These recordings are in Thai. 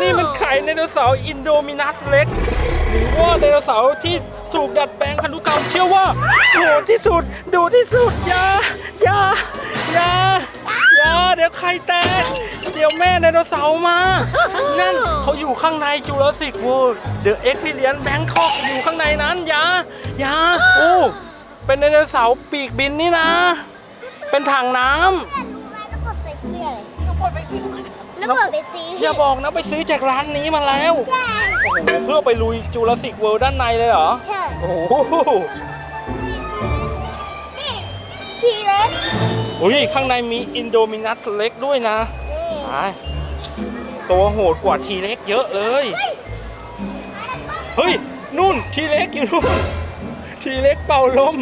นี่มันไข่ไดโนเสาร์อินโดมินัสเล็ก หรือว่าไดโนเสาร์ที่ถูกดัดแปลงพันธุกรรมเชื่อว่าโหดที่สุดดูที่สุดอย่าอย่าอย่าอย่าเดี๋ยวไข่แตกเดี๋ยวแม่ไดโนเสาร์มา นั่นเขาอยู่ข้างในจูราสสิกเวิลด์เดอะเอ็กพิเลียนแบงคอกอยู่ข้างในนั้นอย่าอย่าโอ้เป็นไดโนเสาร์ปีกบินนี่นะ เป็นถังน้ำแล้วกดใส่เสื้อเลยแล้วกดไปซื้อ แล้วกดไปซื้ออย่าบอกนะไปซื้อจากร้านนี้มาแล้วใช่โอ้โหเพื่อไปลุยจูราสสิกเวิลด์ด้านในเลยเหรอ ใช่โอ้โหนี่ชีเล็กอุ้ยข้างในมีอินโดมินัสเล็กด้วยนะไปตัวโหดกว่าทีเล็กเยอะเลย เฮ้ย นู่นทีเล็กอยู่นู่นทีเล็กเป่าลม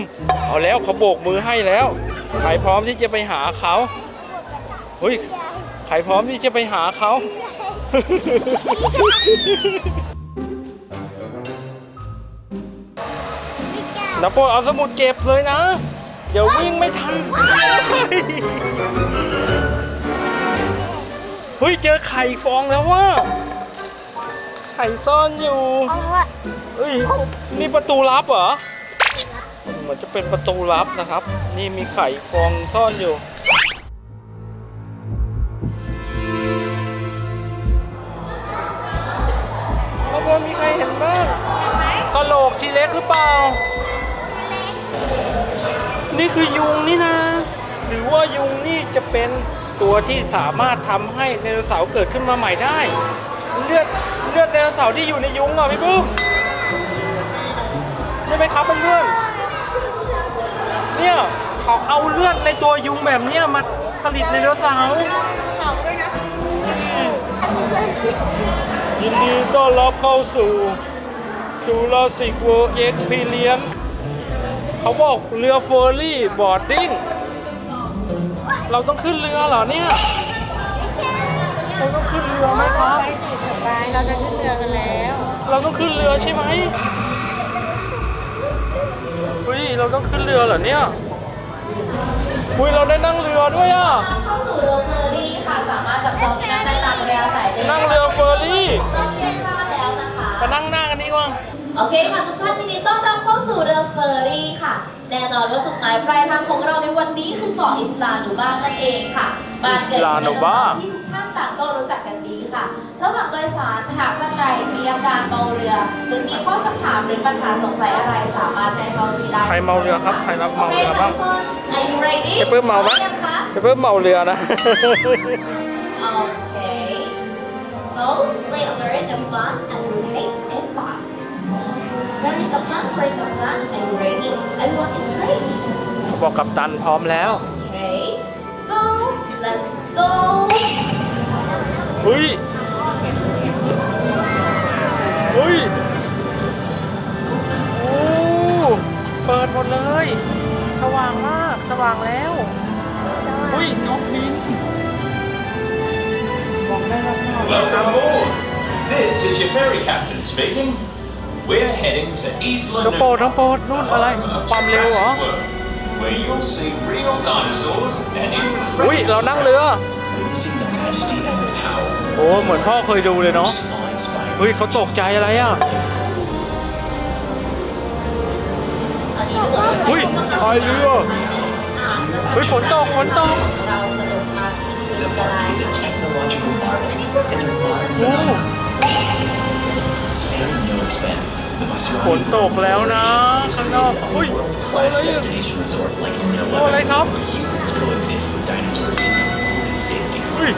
เอาแล้วเขาโบกมือให้แล้ว ใครพร้อมที่จะไปหาเขา เฮ้ย ใครพร้อมที่จะไปหาเขานับโปเอาสมุดเก็บเลยนะ เดี๋ยววิ่งไม่ทัน เฮ้ย เจอไข่ฟองแล้วว่า ไข่ซ่อนอยู่เฮ้ย นี่ประตูลับเหรอ เหมือนจะเป็นประตูลับนะครับ นี่มีไข่ฟองซ่อนอยู่ ลกทีเล็กหรือเปล่า นี่คือยุงนี่นะ หรือว่ายุงนี่จะเป็นตัวที่สามารถทำให้ไดโนเสาร์เกิดขึ้นมาใหม่ได้ เลือดเลือดไดโนเสาร์ที่อยู่ในยุงอะพี่บึ้มใช่ไหมครับเพื่อนๆเนี่ยเขาเอาเลือดในตัวยุงแบบเนี้ยมาผลิตไดโนเสาร์เสาด้วยนะยินดีต้อนรับเข้าสู่ จูราสสิกเวิลด์เอ็กพีเลียนเขาบอกเรือเฟอร์รี่บอร์ดดิ้ง เราต้องขึ้นเรือเหรอเนี่ย เราต้องขึ้นเรือไหมครับไปสิเถอะไปเราจะขึ้นเรือกันแล้ว เราต้องขึ้นเรือใช่ไหมเฮ้ยเราต้องขึ้นเรือเหรอเนี่ยอุ้ยเราได้นั่งเรือด้วยอะ เข้าสู่เรือเฟอร์รี่ค่ะ สามารถจับจองที่นั่งได้ตามเรือสายเดินนั่งเรือเฟอร์รี่เราเช็คค่าแล้วนะคะไปนั่งหน้ากันดีกว่า โอเคค่ะทุกท่านยินดีต้อนรับเข้าสู่เรือเฟอร์รี่ค่ะ แน่นอนว่าจุดหมายปลายทางของเราในวันนี้คือเกาะอิสลานูบ้านั่นเองค่ะบ้านเกิดของไดโนเสาร์ที่ทุกท่านต่างก็รู้จักกันดีค่ะ ระหว่างโดยสารหากท่านใดมีอาการเมาเรือ หรือมีข้อสักถามหรือปัญหาสงสัยอะไรสามารถแจ้งเจ้าหน้าที่ได้ใครเมาเรือครับใครรับเมาเรือบ้างโคค่ะทุกคน Are you ready ไอ้ปื้มเมาไหมพร้อยังคะไปเพิ่มเมาเรือนะ Okay. So stay alert everyone and prepare to embark. Very Kaptan, Very Kaptan, are you ready? Everyone is ready. บอกกับตันพร้อมแล้ว Okay. So let's go. เฮ้ยเฮ้ยโอ้เปิดหมดเลย สว่างมากสว่างแล้วเฮ้ยนกบินบอกได้แล้วค่ะ Welcome aboard. This is your ferry captain speaking. We're heading to Isla น้องโปรดน้อง Nublar, โปรดนู่นอะไร home of ความเร็วเหรอ Jurassic World, where you'll see real dinosaurs and อุ้ย incredible เรานั่งเรือ witnessing the majesty and the power โอ้เหมือนพ่อเคยดูเลยเนาะ most awe-inspiring เฮ้ยเขาตกใจอะไรอะตอนนี้ทุกคนเฮ้ยพายเรือเฮ้ยฝนตกฝนตกเราสนุกมากที่คื The ออะไร park is a technological marvel and a modern โอ้ phenomenon. ฝน Maserati ตกแล้วนะ is ข้างนอก creating a อุ้ย world-class อะไรอะ destination resort like no ตัวอะไร other, ครับ where humans coexist with dinosaurs in complete safety. เฮ้ย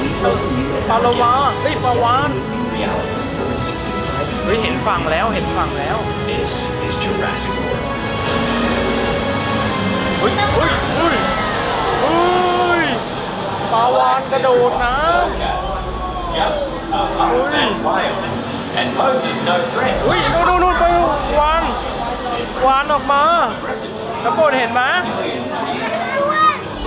We welcome you as ปลา our โลมา guests เฮ้ย to ปลาวาน step into a new reality over 65เฮ้ยเห็นฝั่งแล้วเห็นฝั่งแล้ว This is Jurassic World. เฮ้ยเฮ้ยเฮ้ยเฮ้ยปลาวานกระโดดน้ Okay. It's just a humpback whale and poses no threat. ำเฮ้ยนู่นนู่นนู่นไปวานวานออกมาแล้วโปรดเห็นไหม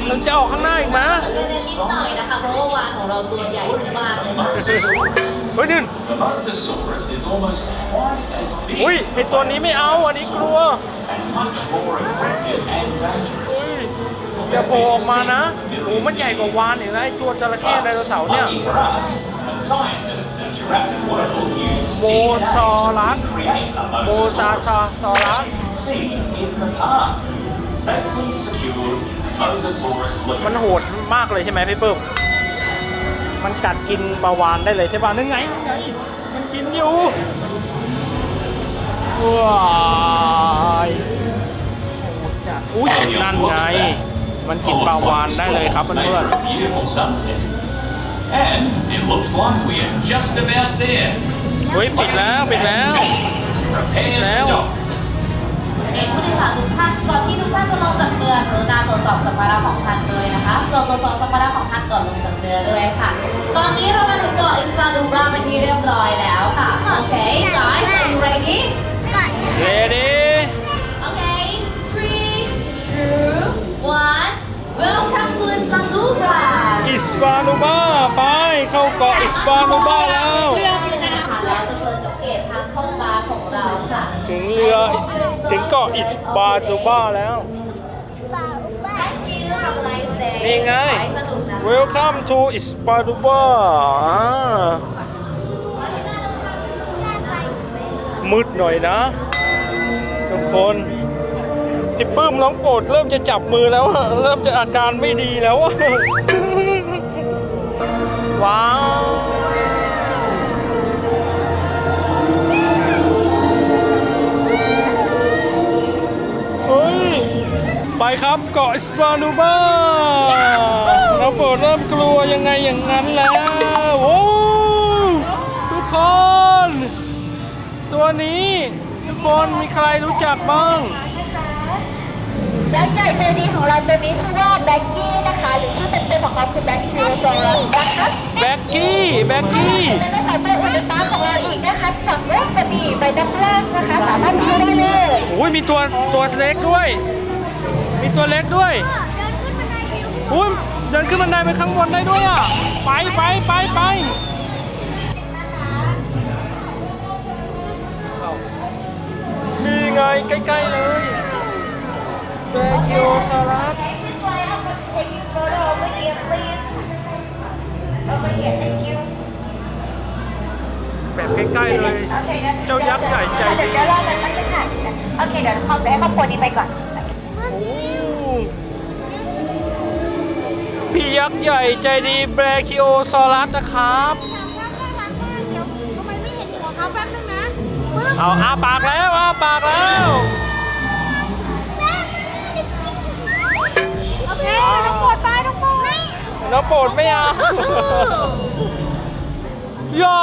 มันจะออกข้างหน้าอีกไหมเล่นนิดหน่อยนะคะ เพราะว่าวานของเราตัวใหญ่มากเลยค่ะ Mosasaurus. เฮ้ยนี่ The Mosasaurus is almost twice as big อุ้ยไอตัวนี้ไม่เอา อันนี้กลัว and much more aggressive and dangerous. เฮ้ย The จะโผล่ออกมานะโอ้มันใหญ่กว่าวานอีกนะไอ้ตัวจระเข้ไดโนเสาร์เนี่ย Lucky for us, the scientists at Jurassic World used โม DNA ซอรัส to create a โมซาซา mosasaurus ซอรัส that you can see in the park. Safely secured Mosasaurus มัน loop. โหดมากเลยใช่ไหมพี่ปื้มมันกัดกินปลาวานได้เลยใช่ป่ะนั่นไงนั่นไง มันกินอยู่ว้ายโหดจัดอุ้ยนั่นไง มันกินปลาวานได้เลยครับเพื่อน Made And it looks like we're just about there. ๆเฮ้ยปิดแล้วปิดแล้ว Prepare Now. to dock. เด็กผู้โดยสารทุกท่านก่อนที่ทุกท่านจะลงจากเรือกรุณาตรวจสอบสัมภาระของท่านด้วยนะคะโปรดตรวจสอบสัมภาระของท่านก่อนลงจากเรือด้วยค่ะ ตอนนี้เรามาถึงเกาะอิสลานูบราเป็นที่เรียบร้อย กาะอิสบานูบาแล้ว เรืออยู่นะคะเราจะเจอกับเกตทางเข้ามาของเราค่ะถึงเรืออิสถึงเกาะอิสบานูบาแล้ว Thank you have a nice day นี่ไงขอให้สนุกนะคะ Welcome to อิสบานูบาอ่ามืดหน่อยนะ ทุกคนพี่ปื้มน้องโปรดเริ่มจะจับมือแล้วอะเริ่มจะอาการไม่ดีแล้วอะว้าว ไปครับเกาะอิสบานูบาเราโปรดเริ่มกลัวยังไงอย่างนั้นแล้วโอ้ทุกคน ตัวนี้ทุกคนมีใครรู้จักบ้างและใหญ่ใจดีของเราตัวนี้ชื่อว่าแบ็กกี้นะคะ หรือชื่อเต็มๆของเขาคือแบ็กกี้โซลัสนะคะแบ็กกี้แบ็กกี้และในสายตัวอุลตร้าของเราอีกนะคะฝั่งแรกจะมีใบดักลาสนะคะ สามารถดูได้เลยโอ้ยมีตัวตัวเล็กด้วย มีตัวเล็กด้วยโอ้ยเดินขึ้นบันไดไปข้างบนได้ด้วยอะ ไปไปไปไปนี่ไงใกล้ๆเลยเบคิโอซารัส Taking photo over here please over here thank you แบบใกล้ๆเลยโอเคงั้นเจ้ายักษ์ใหญ่ใจดี เดี๋ยวรอกันแป๊บนึงค่ะโอเค เดี๋ยวขอไปให้ครอบครัวนี้ไปก่อน โอ้ พี่ยักษ์ใหญ่ใจดีแบรคิโอซอรัสนะครับ เอาอาปากแล้วอาปากแล้วโอเคต้องกดไปต้องกดน้องโปรดไม่เอาย่า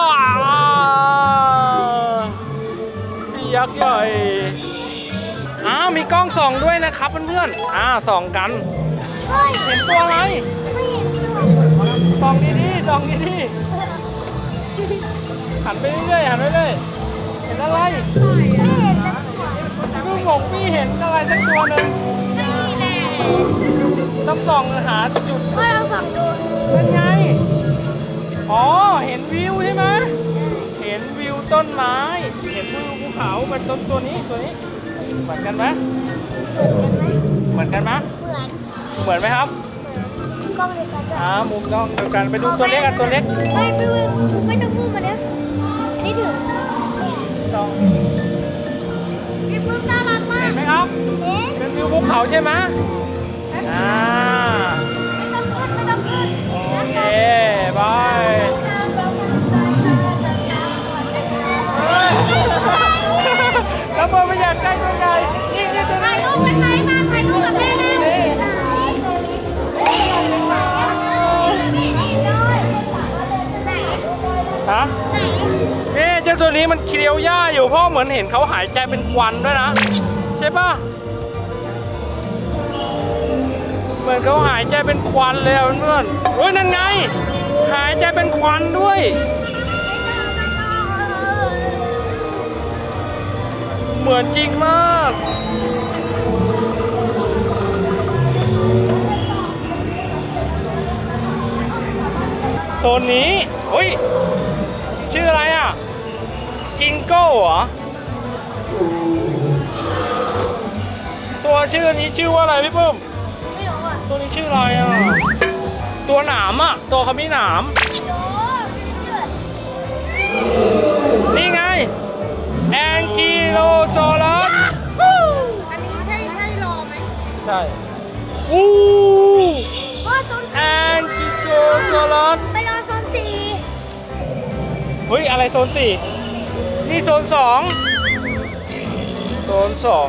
พี่ยักษ์ใหญ่อ้าวมีกล้องส่องด้วยนะครับเพื่อนๆอ่าส่องกัน เห็นตัวอะไรส่องดีๆส่องดีๆหันไปเรื่อยๆหันไปเรื่อยเห็นอะไรลูกของพี่เห็นอะไรสักตัวหนึ่งต้องส่องหาจุดก็เราสับดูเป็นไง อ๋อ เห็นวิวใช่ไหมเห็นวิวต้นไม้ เห็นวิวภูเขาเหมือนต้นตัวนี้ตัวนี้ เหมือนกันไหมเหมือนกันไหมเหมือน เหมือนไหมครับกล้องเดียวกันด้วยอ่ามุมกล้องเดียวกันไปดูตัวเล็กกันตัวเล็กไม่ไม่ไม่ไม่ต้องพูดมาเนี่ยอันนี้ถึงลองพี่ปุ๊บน่ารักมากเห็นไหมครับเอ๊ะเป็นวิวภูเขาใช่ไหมอ่าไม่ต้องพูดไม่ต้องพูดโอเคบาย นี่มันเคี้ยวหญ้าอยู่เพราะเหมือนเห็นเขาหายใจเป็นควันด้วยนะ ใช่ปะเหมือนเขาหายใจเป็นควันเลยเพื่อนๆโอ้ยนั่นไง หายใจเป็นควันด้วย เหมือนจริงมากโซนนี้เฮ้ย จิงโก้เหรอ ตัวชื่อนี้ชื่อว่าอะไรพี่ปุ้มไม่รู้อะตัวนี้ชื่ออะไรอะ ตัวหนามอะ ตัวเขามีหนาม นี่ไง แองกิโลโซลัส อันนี้ใช่ใช่รอไหมใช่ อู้แองกิโลโซลัสไปรอโซนสี่เฮ้ย อะไรโซนสี่ นี่โซนสองโซนสอง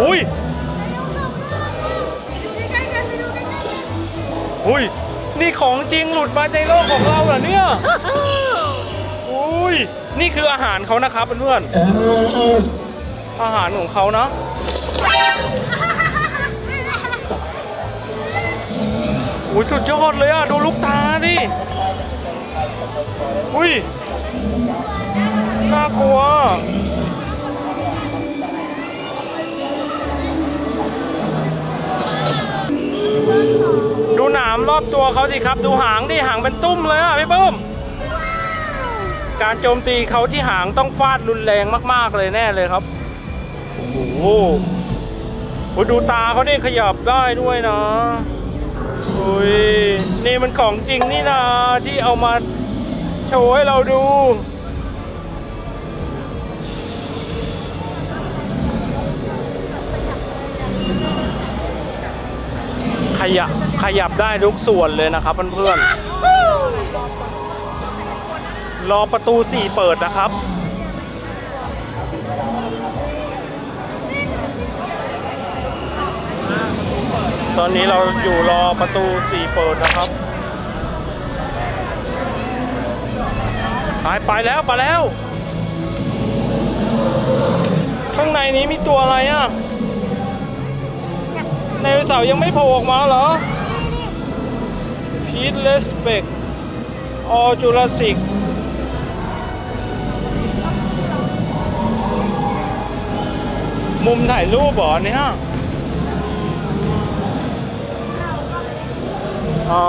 อุ้ยใกล้ๆกันไปดูใกล้ๆกันอุ้ย นี่ของจริงหลุดมาในโลกของเราเหรอเนี่ยอุ้ย นี่คืออาหารเขานะครับเพื่อนๆอาหารของเขานะอุ้ยสุดยอดเลยอะ ดูลูกตาดิอุ้ย น่ากลัวดูหนามรอบตัวเขาสิครับ ดูหางดิหางเป็นตุ้มเลยอะพี่เบิ้มการโจมตีเขาที่หางต้องฟาดรุนแรงมาก ๆ เลยแน่เลยครับ โอ้โหดูตาเขาเนี่ขยับได้ด้วยนะ อุ้ย นี่มันของจริงนี่นะที่เอามา โชว์ให้เราดู ขยับขยับได้ทุกส่วนเลยนะครับเพื่อนๆ รอประตูสี่เปิดนะครับตอนนี้เราอยู่รอประตูสี่เปิดนะครับ ไปไปแล้วไปแล้ว ข้างในนี้มีตัวอะไรอะไดโนเสายังไม่โผล่ออกมาเหรอพีทเลสเปกออจูราสิกมุมถ่ายรูปเหรอเนี่ยอ๋อ